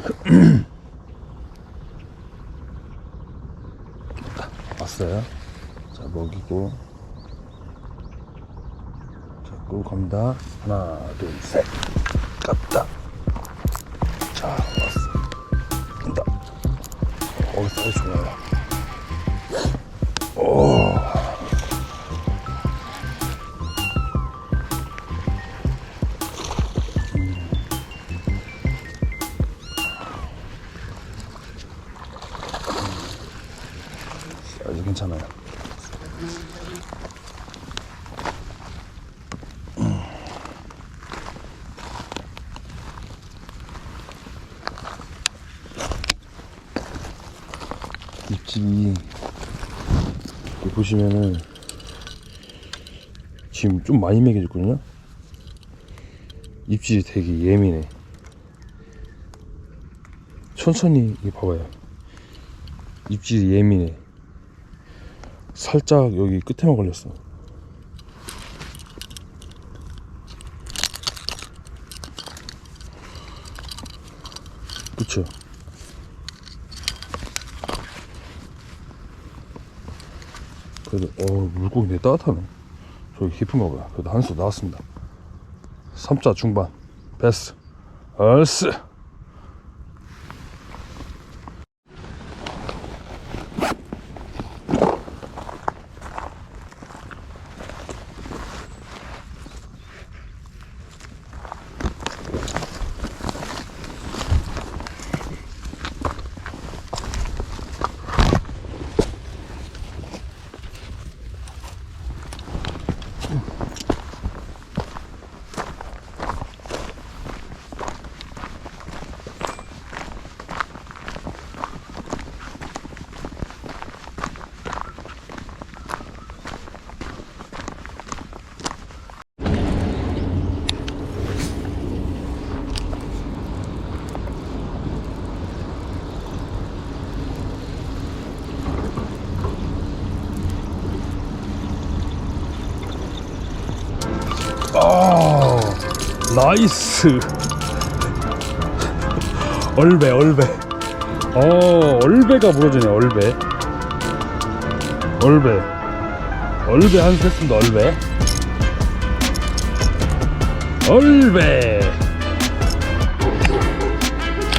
왔어요. 자, 먹이고. 자, 끌고 갑니다. 하나, 둘, 셋. 갔다. 자, 왔어. 간다. 어, 사이 좋아요. 여기 보시면은 지금 좀 많이 매겨졌거든요. 입질이 되게 예민해. 천천히 이게 봐봐요. 입질이 예민해. 살짝 여기 끝에만 걸렸어. 그쵸? 그래도 어 물고기 되게 따뜻하네. 저기 깊은가 보다. 그래도 한수 나왔습니다. 3자 중반 베스트. 얼스. 아, 나이스. 얼배, 얼배. 어, 얼배가 부러지네, 얼배. 얼배. 얼배 한수 했습니다, 얼배. 얼배.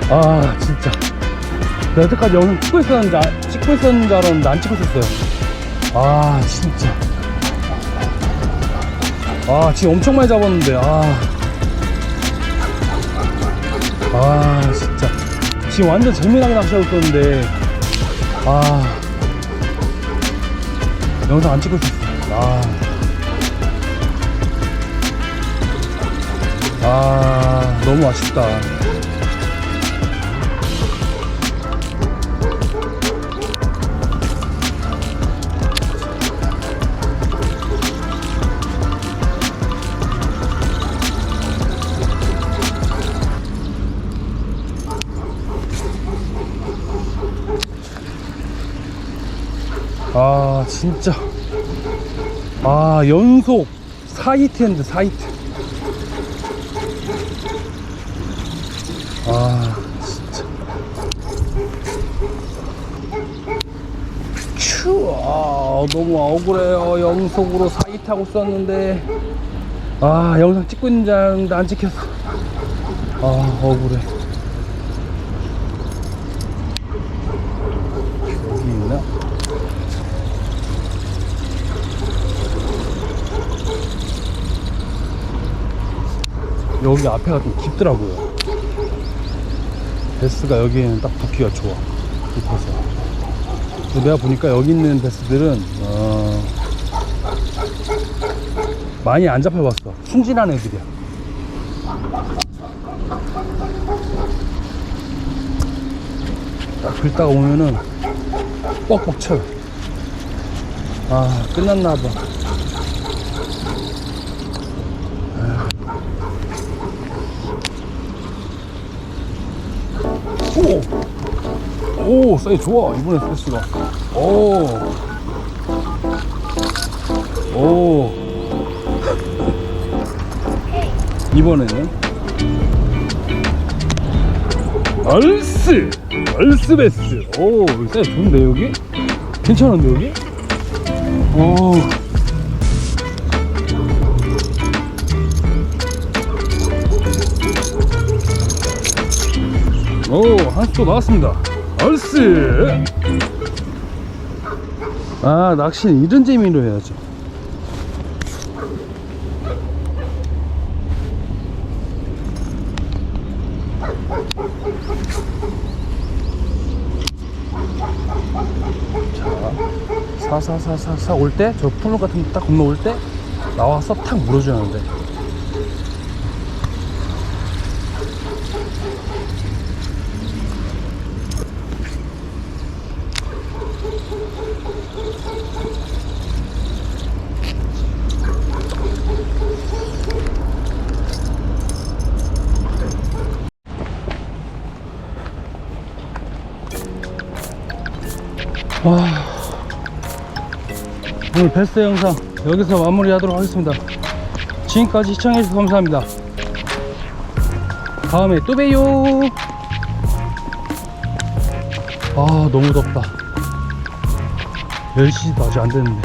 아, 진짜. 내가 여태까지 영상 찍고 있었는데, 아- 찍고 있었는 줄 알았는데 안 찍고 있었어요. 아, 진짜. 아 지금 엄청 많이 잡았는데 아. 아 진짜 지금 완전 재미나게 낚시하고 있었는데 아 영상 안 찍고 있었어 아. 아 너무 아쉽다 아 진짜. 아 연속 4히트 했는데 4히트. 아 진짜. 추워 너무 억울해요. 연속으로 4히트 하고 있었는데. 아 영상 찍고 있는 줄 알았는데 안 찍혔어 아 억울해 여기 있나? 여기 앞에가 좀 깊더라고요. 베스가 여기에는 딱 붙기가 좋아. 깊어서. 내가 보니까 여기 있는 베스들은, 어, 많이 안 잡혀봤어. 순진한 애들이야. 딱 긁다가 오면은 뻑뻑 쳐요. 아, 끝났나봐. 오! 오, 사이즈 좋아. 이번에 스트레스가. 오! 오! 이번에는? 얼스 얼스 베스 오 사이즈 좋은데 여기 괜찮은데 여기 오 오, 한수 나왔습니다. 얼스! 아, 낚시는 이런 재미로 해야죠. 자, 사사사사사 올 때, 저 풀로 같은 데 딱 건너올 때, 나와서 탁 물어줘야 하는데. 와, 오늘 베스트 영상 여기서 마무리하도록 하겠습니다. 지금까지 시청해주셔서 감사합니다. 다음에 또 봬요. 아, 너무 덥다. 10시도 아직 안 됐는데.